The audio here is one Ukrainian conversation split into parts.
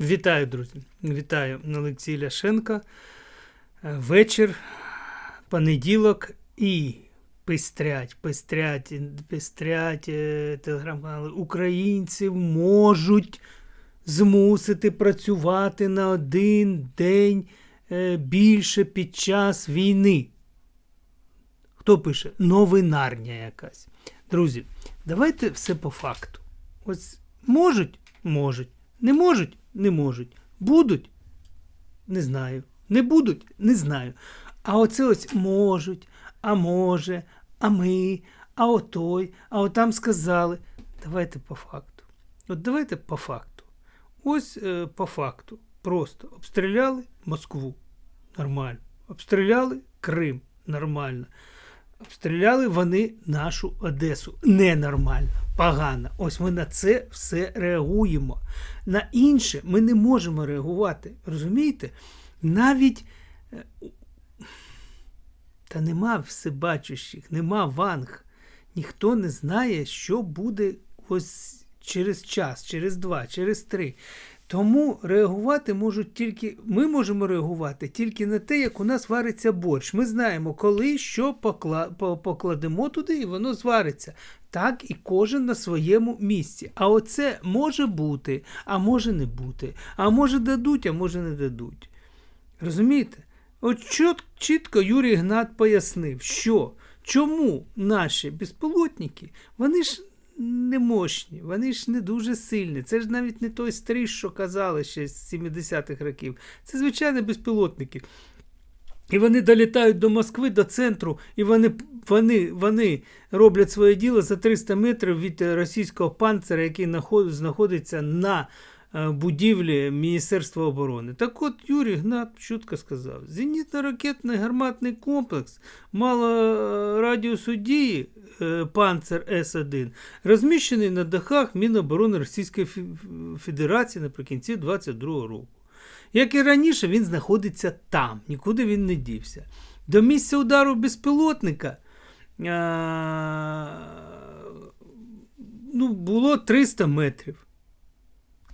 Вітаю, друзі! Вітаю Олексій Ляшенка. Е, Вечір, понеділок і пестрять, пестрять, пестрять е, телеграм-канали. Українців можуть змусити працювати на один день е, більше під час війни. Хто пише? Новинарня якась. Друзі, давайте все по факту. Ось можуть? Можуть. Не можуть? Не можуть. Будуть? Не знаю. Не будуть? Не знаю. А оце ось можуть, а може, а ми, а отой, а отам сказали. Давайте по факту. От давайте по факту. Ось е, по факту. Просто обстріляли Москву. Нормально. Обстріляли Крим. Нормально. Обстріляли вони нашу Одесу. Ненормально, погано. Ось ми на це все реагуємо. На інше ми не можемо реагувати. Розумієте? Навіть е, та нема всебачущих, нема ванг. Ніхто не знає, що буде ось через час, через два, через три. Тому реагувати можуть тільки, ми можемо реагувати тільки на те, як у нас вариться борщ. Ми знаємо, коли що покла, покладемо туди, і воно звариться. Так і кожен на своєму місці. А оце може бути, а може не бути. А може дадуть, а може не дадуть. Розумієте? От чіт, чітко Юрій Гнат пояснив, що чому наші безпілотники, вони ж не мощні, вони ж не дуже сильні. Це ж навіть не той стриж, що казали ще з 70-х років. Це звичайні безпілотники. І вони долітають до Москви, до центру, і вони вони, вони роблять своє діло за 300 метрів від російського панцира, який знаходиться на будівлі Міністерства оборони. Так от Юрій Гнат чутко сказав: зенітно-ракетний гарматний комплекс мало е, радіусу дії е, Панцер С1 розміщений на дахах Міноборони Російської Федерації наприкінці 2022 року. Як і раніше, він знаходиться там, нікуди він не дівся. До місця удару безпілотника а, ну, було 300 метрів.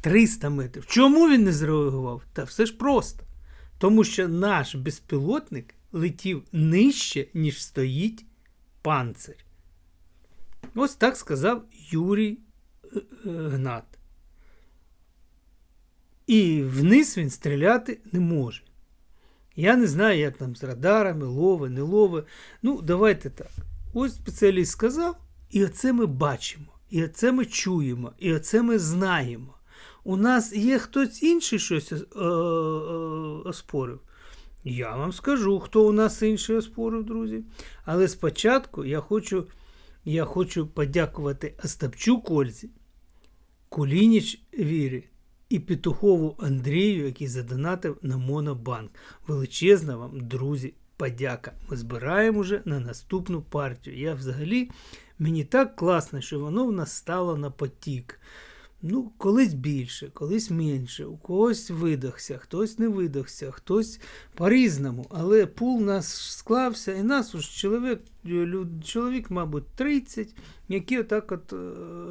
300 метрів. Чому він не зреагував? Та все ж просто. Тому що наш безпілотник летів нижче, ніж стоїть панцир. Ось так сказав Юрій е, е, Гнат. І вниз він стріляти не може. Я не знаю, як там з радарами, лове, не лове. Ну, давайте так. Ось спеціаліст сказав, і оце ми бачимо, і оце ми чуємо, і оце ми знаємо у нас є хтось інший щось е, е, оспорив. Я вам скажу, хто у нас інший оспорив, друзі. Але спочатку я хочу я хочу подякувати Остапчук Ользі, Кулініч Вірі і Петухову Андрію, який задонатив на Монобанк. Величезна вам, друзі, подяка. Ми збираємо вже на наступну партію. Я взагалі, мені так класно, що воно в нас стало на потік. Ну, колись більше, колись менше, у когось видохся, хтось не видохся, хтось по-різному. Але пул нас склався, і нас уж чоловік, чоловік, мабуть, 30, які отак от е,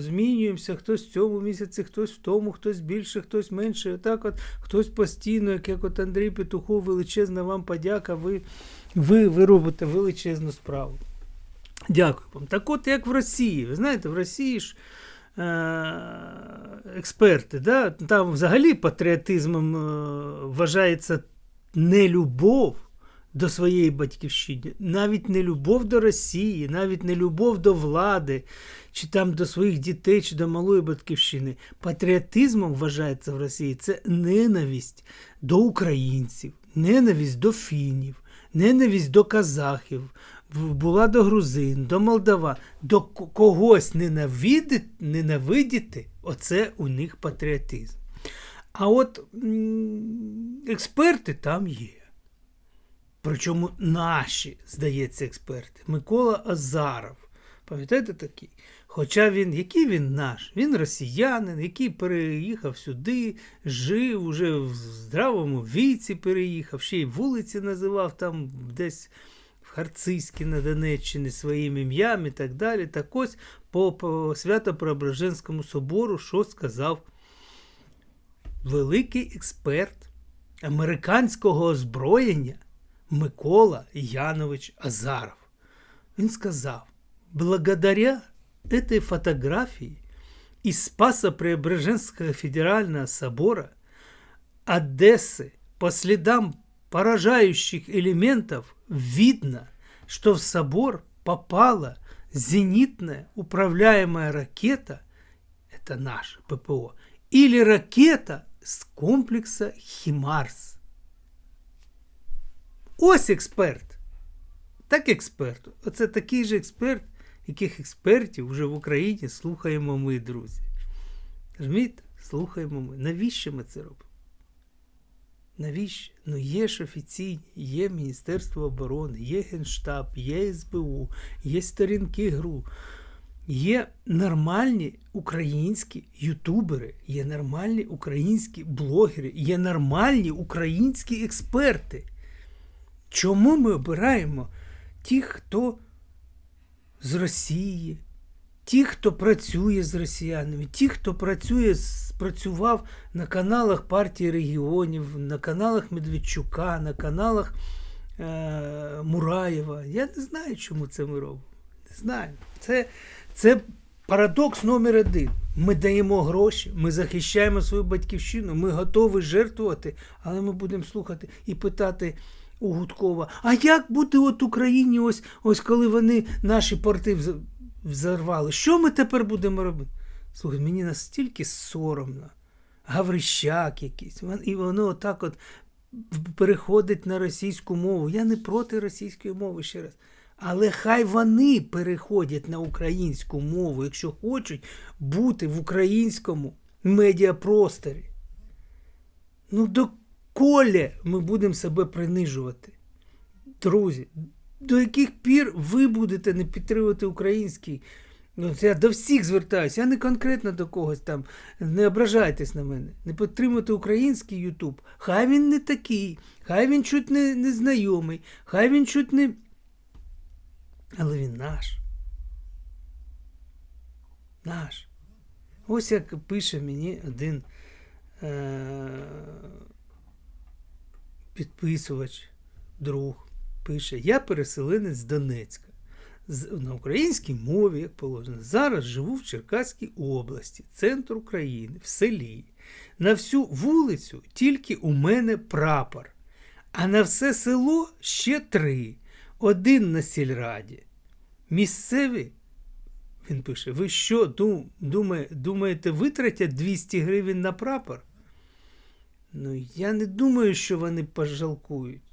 змінюємося, хтось в цьому місяці, хтось в тому, хтось більше, хтось менше. Отак от хтось постійно, як, як от Андрій Петухов, величезна вам подяка, ви, ви, ви робите величезну справу. Дякую вам. Так от, як в Росії, ви знаєте, в Росії ж. Е, експерти, да? там взагалі патріотизмом е, вважається не любов до своєї батьківщини, навіть не любов до Росії, навіть не любов до влади, чи там до своїх дітей, чи до малої батьківщини. Патріотизмом вважається в Росії це ненависть до українців, ненависть до фінів, ненависть до казахів, була до грузин, до молдава, до когось ненавидити, ненавидіти, оце у них патріотизм. А от експерти там є. Причому наші, здається, експерти. Микола Азаров. Пам'ятаєте такий? Хоча він, який він наш? Він росіянин, який переїхав сюди, жив уже в здравому віці переїхав, ще й вулиці називав там десь Харцизькі на Донеччині своїм ім'ям і так далі. Так ось по, по Свято-Преображенському собору, що сказав великий експерт американського озброєння Микола Янович Азаров. Він сказав: благодаря этой фотографии из Спасо-Преображенского федерального собора Одессы по следам поражающих элементов видно, что в собор попала зенитная управляемая ракета, это наша ППО, или ракета з комплекса Хімарс. Ось експерт. Так експерт. Оце такий же експерт, яких експертів вже в Україні слухаємо ми, друзі. Розумієте? Слухаємо ми. Навіщо ми це робимо? Навіщо? Ну є ж офіційні, є Міністерство оборони, є Генштаб, є СБУ, є сторінки ГРУ. Є нормальні українські ютубери, є нормальні українські блогери, є нормальні українські експерти. Чому ми обираємо тих, хто з Росії, ті, хто працює з росіянами, ті, хто працює, працював на каналах партії регіонів, на каналах Медведчука, на каналах е- Мураєва. Я не знаю, чому це ми робимо. Не знаю. Це це парадокс номер один. Ми даємо гроші, ми захищаємо свою батьківщину, ми готові жертвувати, але ми будемо слухати і питати у Гудкова, а як бути от Україні, ось ось коли вони наші порти взорвали? Що ми тепер будемо робити? Слухай, мені настільки соромно, Гаврищак якийсь, і воно отак от переходить на російську мову. Я не проти російської мови ще раз. Але хай вони переходять на українську мову, якщо хочуть бути в українському медіапросторі. Ну, доколе ми будемо себе принижувати. Друзі, до яких пір ви будете не підтримувати український? Ну, Я до всіх звертаюся, я не конкретно до когось там. Не ображайтесь на мене. Не підтримуйте український Ютуб. Хай він не такий, хай він чуть не, не знайомий, хай він чуть не. Але він наш. Наш. Ось як пише мені один е- підписувач, друг, пише: Я переселенець з Донецька. На українській мові, як положено, зараз живу в Черкаській області, центр України, в селі. На всю вулицю тільки у мене прапор, а на все село ще три один на сільраді. Місцеві, він пише, ви що думає, думаєте, витратять 200 гривень на прапор? Ну, я не думаю, що вони пожалкують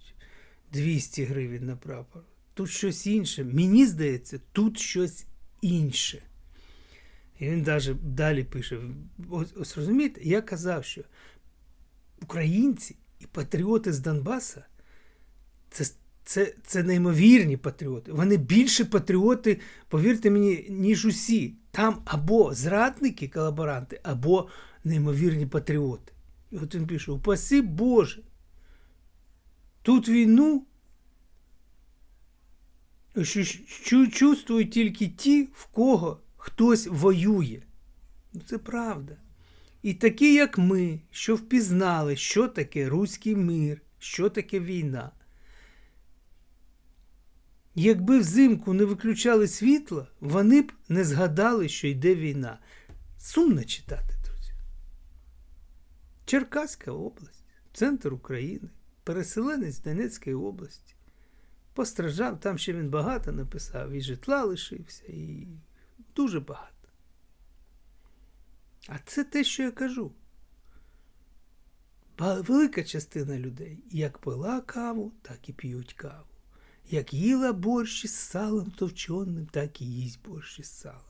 200 гривень на прапор. Тут щось інше. Мені здається, тут щось інше. І він навіть далі пише: ось, ось розумієте, я казав, що українці і патріоти з Донбаса це це це неймовірні патріоти. Вони більше патріоти, повірте мені, ніж усі. Там або зрадники, колаборанти, або неймовірні патріоти. І от він пише: упаси Боже. Тут війну чувствують тільки ті, в кого хтось воює. Ну, Це правда. І такі, як ми, що впізнали, що таке руський мир, що таке війна. Якби взимку не виключали світло, вони б не згадали, що йде війна. Сумно читати, друзі. Черкаська область, центр України, переселенець Донецької області. Постраждав, там ще він багато написав, і житла лишився, і дуже багато. А це те, що я кажу. Велика частина людей як пила каву, так і п'ють каву. Як їла борщ із салом товченим, так і їсть борщ із салом.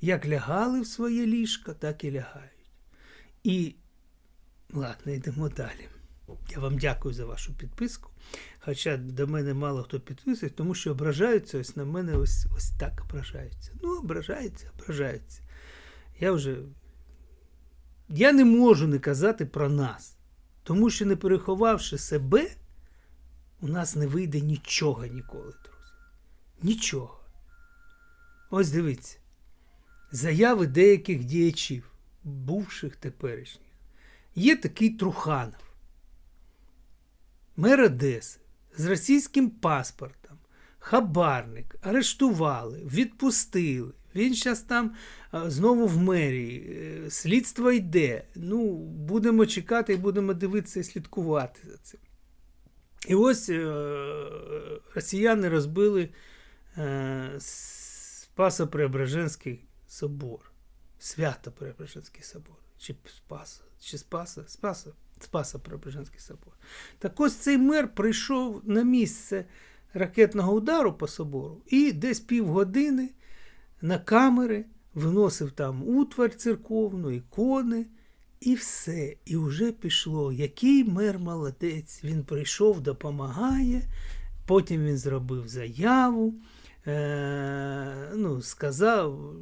Як лягали в своє ліжко, так і лягають. І, ладно, йдемо далі. Я вам дякую за вашу підписку. Хоча до мене мало хто підписує, тому що ображаються ось на мене ось ось так ображаються. Ну, ображаються, ображаються. Я вже. Я не можу не казати про нас, тому що не переховавши себе у нас не вийде нічого ніколи, друзі. Нічого. Ось дивіться. Заяви деяких діячів, бувших теперішніх. Є такий Труханов, мер Одеси, з російським паспортом, хабарник, арештували, відпустили. Він зараз там знову в мерії. Е, Слідство йде. Ну, будемо чекати і будемо дивитися і слідкувати за цим. І ось е, росіяни розбили е, Спасо Преображенський собор. Свято Преображенський собор. Чи Спаса, чи Спаса, Спаса, Спаса Преображенський собор. Так ось цей мер прийшов на місце ракетного удару по собору і десь півгодини на камери виносив там утварь церковну, ікони. І все, і вже пішло. Який мер молодець. Він прийшов, допомагає. Потім він зробив заяву, е, ну, сказав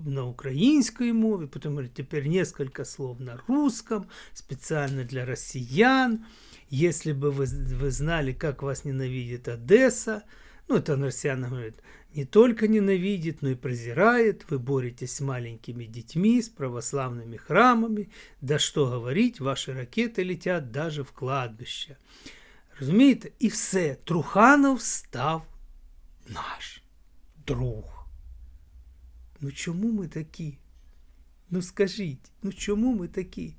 на українській мові, потім говорить, тепер несколько слов на русском, спеціально для росіян. Если бы вы, вы знали, как вас ненавидит Одесса, ну, это россияне говорят, не только ненавидит, но и презирает. Вы боретесь с маленькими детьми, с православными храмами. Да что говорить, ваши ракети летят даже в кладбище. Розумієте? І все. Труханов став наш друг. Ну чому ми такі? Ну скажіть, ну чому ми такі?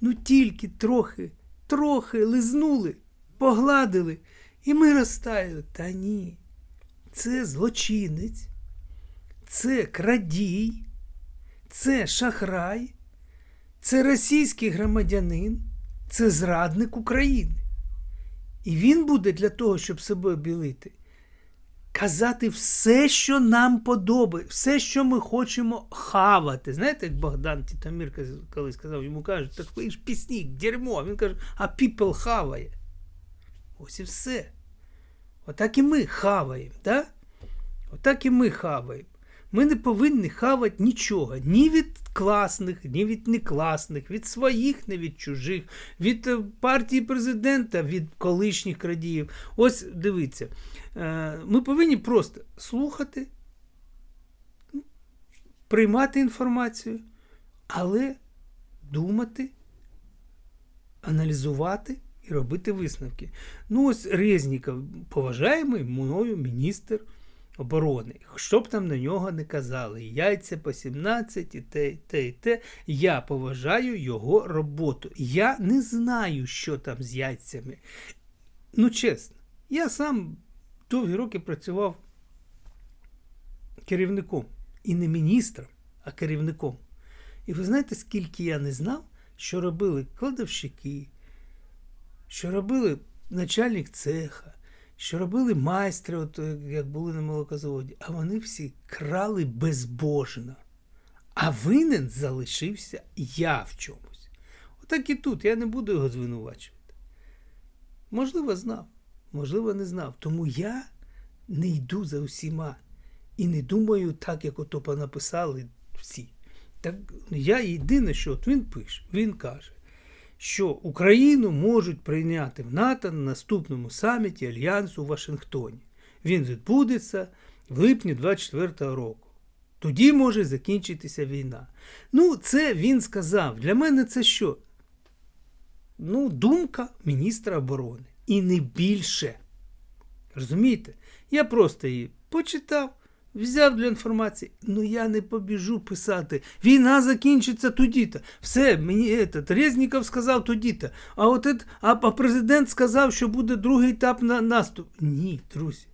Ну тільки трохи, трохи лизнули, погладили, і ми розтаяли. Та ні. Це злочинець, це крадій, це шахрай, це російський громадянин, це зрадник України. І він буде для того, щоб себе обілити, казати все, що нам подобає, все, що ми хочемо хавати. Знаєте, як Богдан Тітамір колись сказав, йому кажуть, так ви ж пісник, дерьмо. Він каже, а піпел хаває. Ось і все. Отак і ми хаваємо, да? Отак і ми хаваємо. Ми не повинні хавати нічого. Ні від класних, ні від некласних, від своїх, не від чужих, від е, партії президента, від колишніх крадіїв. Ось дивіться, е, ми повинні просто слухати, приймати інформацію, але думати, аналізувати і робити висновки. Ну, ось Резніков, поважаємий мною міністр оборони. Що б там на нього не казали, яйця по 17 і те, і те, і те. Я поважаю його роботу. Я не знаю, що там з яйцями. Ну, чесно, я сам довгі роки працював керівником. І не міністром, а керівником. І ви знаєте, скільки я не знав, що робили кладовщики, що робили начальник цеха, що робили майстри, от як були на молокозаводі, а вони всі крали безбожно. А винен залишився я в чомусь. Отак і тут я не буду його звинувачувати. Можливо, знав, можливо, не знав. Тому я не йду за усіма і не думаю так, як ото понаписали всі. Так я єдине, що от він пише, він каже що Україну можуть прийняти в НАТО на наступному саміті Альянсу у Вашингтоні. Він відбудеться в липні 24-го року. Тоді може закінчитися війна. Ну, це він сказав. Для мене це що? Ну, думка міністра оборони. І не більше. Розумієте? Я просто її почитав. Взяв для інформації, ну я не побіжу писати. Війна закінчиться тоді-то. Все, мені этот, Резніков сказав тоді-то. А от et, а, а президент сказав, що буде другий етап на наступ. Ні, друзі.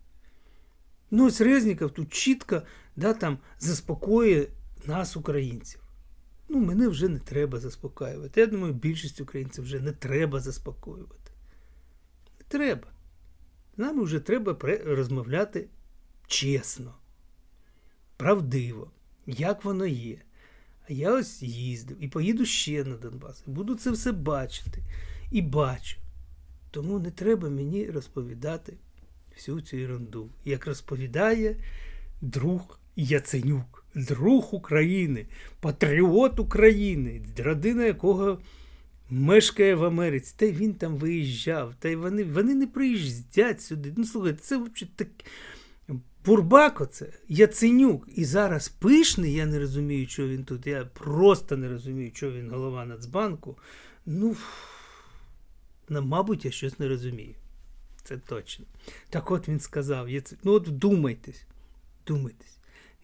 Ну, ось Резніков тут чітко да, там, заспокоює нас, українців. Ну, мене вже не треба заспокоювати. Я думаю, більшість українців вже не треба заспокоювати. Не треба. Нам вже треба розмовляти чесно правдиво, як воно є. А я ось їздив і поїду ще на Донбас. Буду це все бачити. І бачу. Тому не треба мені розповідати всю цю ерунду. Як розповідає друг Яценюк, друг України, патріот України, родина якого мешкає в Америці. Та й він там виїжджав, та й вони вони не приїздять сюди. Ну, слухайте, це взагалі так Бурбак оце, Яценюк. І зараз пишний, я не розумію, що він тут. Я просто не розумію, що він голова Нацбанку. Ну, мабуть, я щось не розумію. Це точно. Так от він сказав: ну от вдумайтесь, вдумайтесь,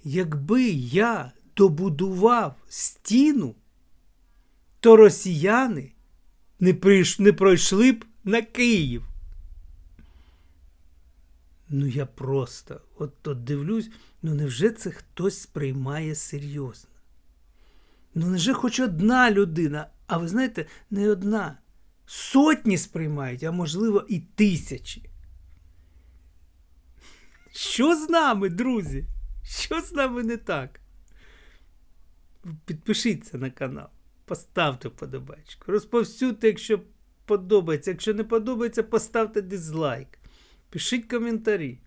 якби я добудував стіну, то росіяни не пройшли б на Київ. Ну, я просто от, от дивлюсь, ну невже це хтось сприймає серйозно? Ну, невже хоч одна людина, а ви знаєте, не одна. Сотні сприймають, а можливо і тисячі. Що з нами, друзі? Що з нами не так? Підпишіться на канал, поставте подобачку, розповсюдьте, якщо подобається. Якщо не подобається, поставте дизлайк. Пишіть коментарі.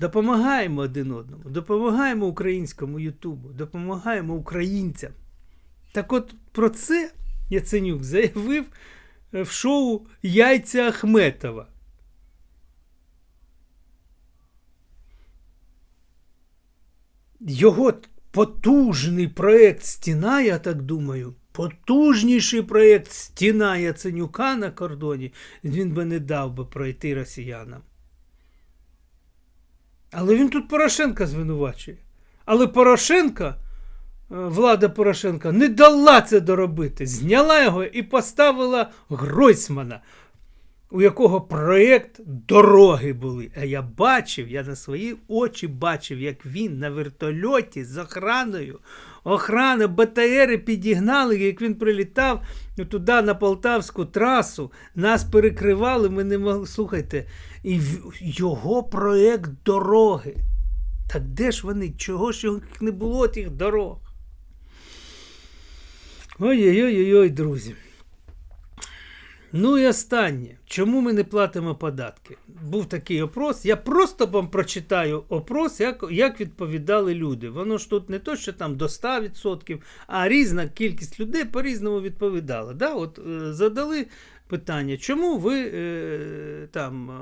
Допомагаємо один одному, допомагаємо українському Ютубу, допомагаємо українцям. Так от про це Яценюк заявив в шоу Яйця Ахметова. Його потужний проєкт Стіна, я так думаю, потужніший проєкт Стіна Яценюка на кордоні, він би не дав би пройти росіянам. Але він тут Порошенка звинувачує. Але Порошенка, влада Порошенка, не дала це доробити. Зняла його і поставила Гройсмана, у якого проєкт дороги були. А я бачив, я на свої очі бачив, як він на вертольоті з охраною. Охрана БТРи підігнали, як він прилітав туди на Полтавську трасу, нас перекривали, ми не могли. Слухайте, і його проєкт дороги. Так де ж вони? Чого ж їх не було тих дорог? Ой-ой-ой, друзі. Ну і останнє. Чому ми не платимо податки? Був такий опрос. Я просто вам прочитаю опрос, як як відповідали люди. Воно ж тут не то, що там до 100%, а різна кількість людей по-різному відповідала. Да? От е, Задали питання, чому ви е, там е,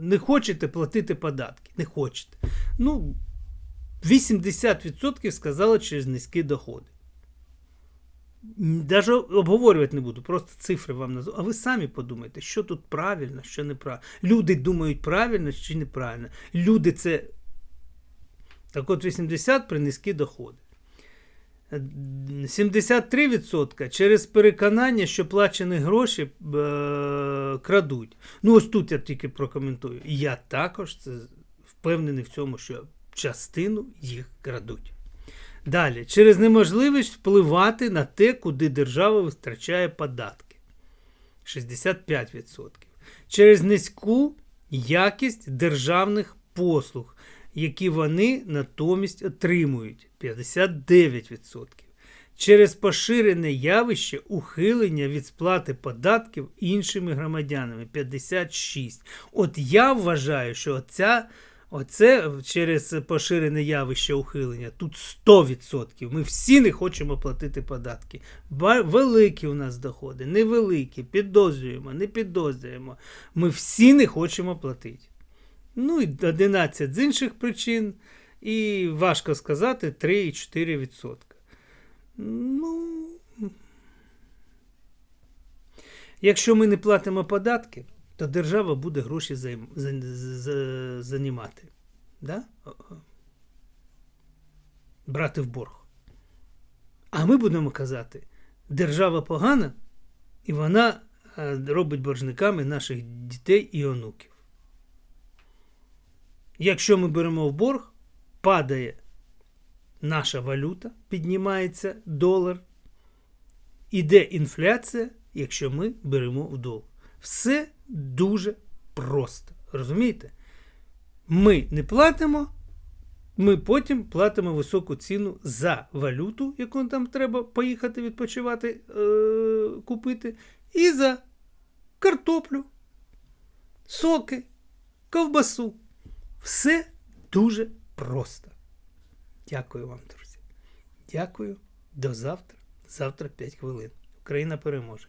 не хочете платити податки? Не хочете. Ну, 80% сказали через низькі доходи. Даже обговорювати не буду, просто цифри вам назву. А ви самі подумайте, що тут правильно, що неправильно. Люди думають правильно чи неправильно. Люди це. Так от 80 при низькі доходи. 73% через переконання, що плачені гроші е, крадуть. Ну, ось тут я тільки прокоментую. Я також це впевнений в цьому, що частину їх крадуть. Далі, через неможливість впливати на те, куди держава витрачає податки 65%. Через низьку якість державних послуг, які вони натомість отримують 59%. Через поширене явище ухилення від сплати податків іншими громадянами 56%. От я вважаю, що ця Оце через поширене явище ухилення. Тут 100%. Ми всі не хочемо платити податки. Великі у нас доходи, невеликі, підозрюємо, не підозрюємо. Ми всі не хочемо платити. Ну і 11 з інших причин. І важко сказати 3,4%. Ну, якщо ми не платимо податки то держава буде гроші займ... занімати. Да? Брати в борг. А ми будемо казати, держава погана, і вона е, робить боржниками наших дітей і онуків. Якщо ми беремо в борг, падає наша валюта, піднімається долар, іде інфляція, якщо ми беремо в долг. Все дуже просто. Розумієте? Ми не платимо, ми потім платимо високу ціну за валюту, яку нам треба поїхати відпочивати, е- купити, і за картоплю, соки, ковбасу. Все дуже просто. Дякую вам, друзі. Дякую. До завтра. Завтра 5 хвилин. Україна переможе.